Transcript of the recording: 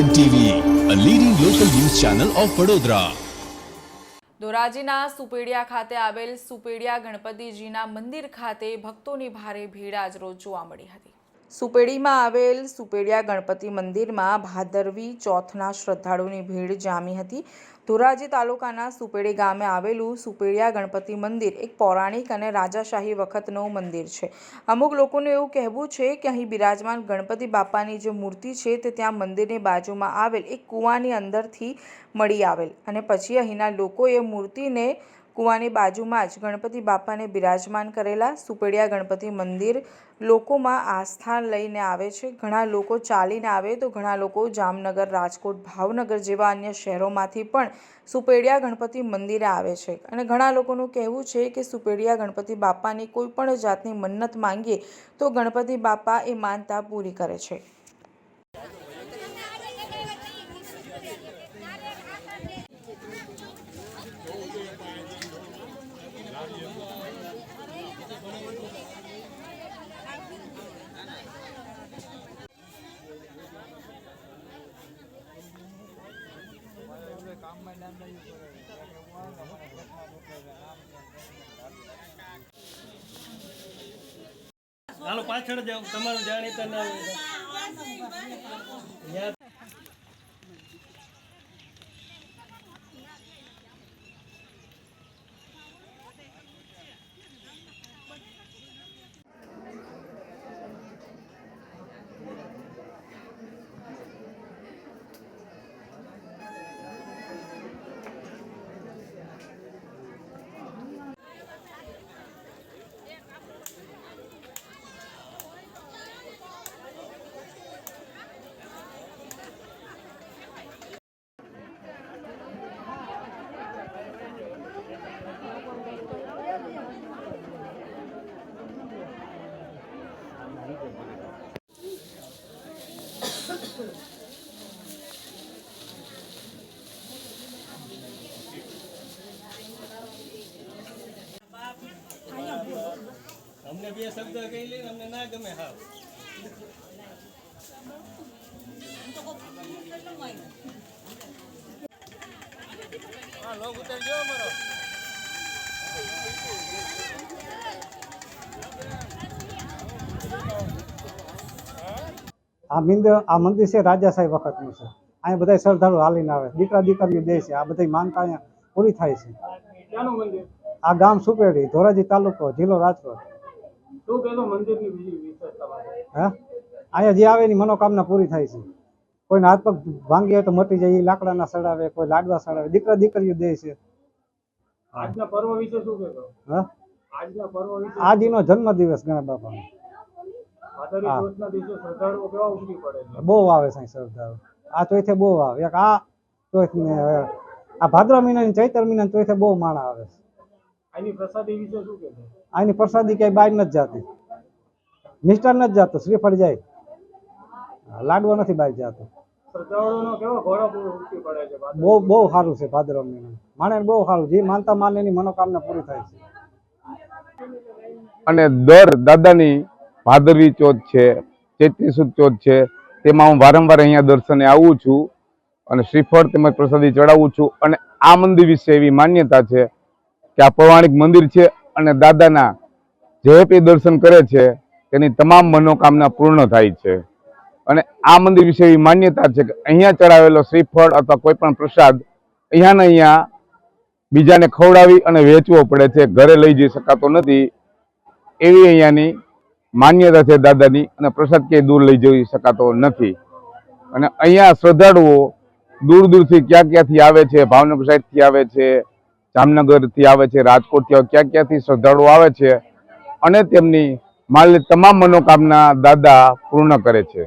N TV a leading local news channel of Vadodara ધોરાજીના સુપેડિયા ખાતે આવેલ સુપેડિયા ગણપતિજીના મંદિર ખાતે ભક્તોની ભારે ભીડ આજરોજ જોવા મળી હતી. સુપેડીમાં આવેલ સુપેડિયા ગણપતિ મંદિરમાં ભાદરવી ચોથના શ્રદ્ધાળુની ભીડ જામી હતી. ધોરાજી તાલુકાના સુપેડી ગામે આવેલું સુપેડિયા ગણપતિ મંદિર એક પૌરાણિક અને રાજાશાહી વખતનું મંદિર છે. અમુક લોકોનું એવું કહેવું છે કે અહીં બિરાજમાન ગણપતિ બાપાની જે મૂર્તિ છે તે ત્યાં મંદિરની બાજુમાં આવેલ એક કૂવાની અંદરથી મળી આવેલ અને પછી અહીંના લોકોએ મૂર્તિને કૂવાની બાજુમાં જ ગણપતિ બાપાને બિરાજમાન કરેલા સુપેડિયા ગણપતિ મંદિર લોકોમાં આસ્થા લઈને આવે છે. ઘણા લોકો ચાલીને આવે તો ઘણા લોકો જામનગર, રાજકોટ, ભાવનગર જેવા અન્ય શહેરોમાંથી પણ સુપેડિયા ગણપતિ મંદિરે આવે છે. અને ઘણા લોકોનું કહેવું છે કે સુપેડિયા ગણપતિ બાપાની કોઈ પણ જાતની મન્નત માંગીએ તો ગણપતિ બાપા એ માનતા પૂરી કરે છે. હાલો પાછળ જાઓ. તમારું જાણીતા ના બે શબ્દ કહી લે અમને ના ગમે હા હા લોગ ઉતારજો અમારો. આ મંદિર આ મંદિર છે રાજાશાહી વખતનું છે. અહીંયા બધા શ્રદ્ધાળુ હાલીને આવે. દીકરા દીકરીઓ દે છે આ બધી માનતા અહીંયા પૂરી થાય છે. આ ગામ સુપેડી ધોરાજી તાલુકો જિલ્લો રાજકોટ. શું કહેતો મંદિરની બીજી વિશેષતા માટે અહીંયા જે આવે એની મનોકામના પૂરી થાય છે. કોઈને હાથ પગ ભાંગી હોય તો મટી જાય એ લાકડાના સડાવે કોઈ લાડવા સડાવે દીકરા દીકરીઓ દે છે. આજના પર્વ વિશે શું કહેતો હા? આજના પર્વ વિશે આજનો જન્મદિવસ બાપાનો. હા. છે? બહુ આવે સાંઈ શ્રદ્ધાળુ આ ચોથે બહુ આવે. એક આ ચોથ ને આ ભાદ્ર મહિનાની ચૈતર મહિનાની ચોથે બહુ માણા આવે છે. આની પ્રસાદી વિશે શું કહેતો આની પ્રસાદી ક્યાંય બહાર નથી જાતી. મિસ્ટર નથી જાતો શ્રીફળ જાય. લાડવો નથી બહાર જાતો? બહુ બહુ સારું છે ભાદરવ માણે બહુ સારું જે માનતા માને એની મનોકામના પૂરી થાય છે. અને દર દાદાની ભાદરવી ચોથ છે ચૈત્રી સુદ ચોથ છે તેમાં હું વારંવાર અહીંયા દર્શને આવું છું અને શ્રીફળ તેમજ પ્રસાદી ચડાવું છું. અને આ મંદિર વિશે એવી માન્યતા છે કે આ પૌરાણિક મંદિર છે અને દાદાના જે તે દર્શન કરે છે, તેની તમામ મનોકામના પૂર્ણ થાય છે. અને આ મંદિર વિશે એવી માન્યતા છે કે અહીંયા ચડાવેલો શ્રીફળ અથવા કોઈ પણ પ્રસાદ અહીંયા ને અહીંયા બીજાને ખવડાવી અને વેચવો પડે છે, ઘરે લઈ જઈ શકાતો નથી. એવી અહીંયાની માન્યતા છે દાદાની અને પ્રસાદ ક્યાંય દૂર લઈ જઈ શકાતો નથી. અને અહીંયા શ્રદ્ધાળુઓ દૂર દૂરથી ક્યાં ક્યાંથી આવે છે, ભાવનગર સાઈડથી આવે છે જામનગરથી આવે છે, રાજકોટથી આવે, ક્યાં ક્યાંથી શ્રદ્ધાળુઓ આવે છે અને તેમની માલ તમામ મનોકામના દાદા પૂર્ણ કરે છે.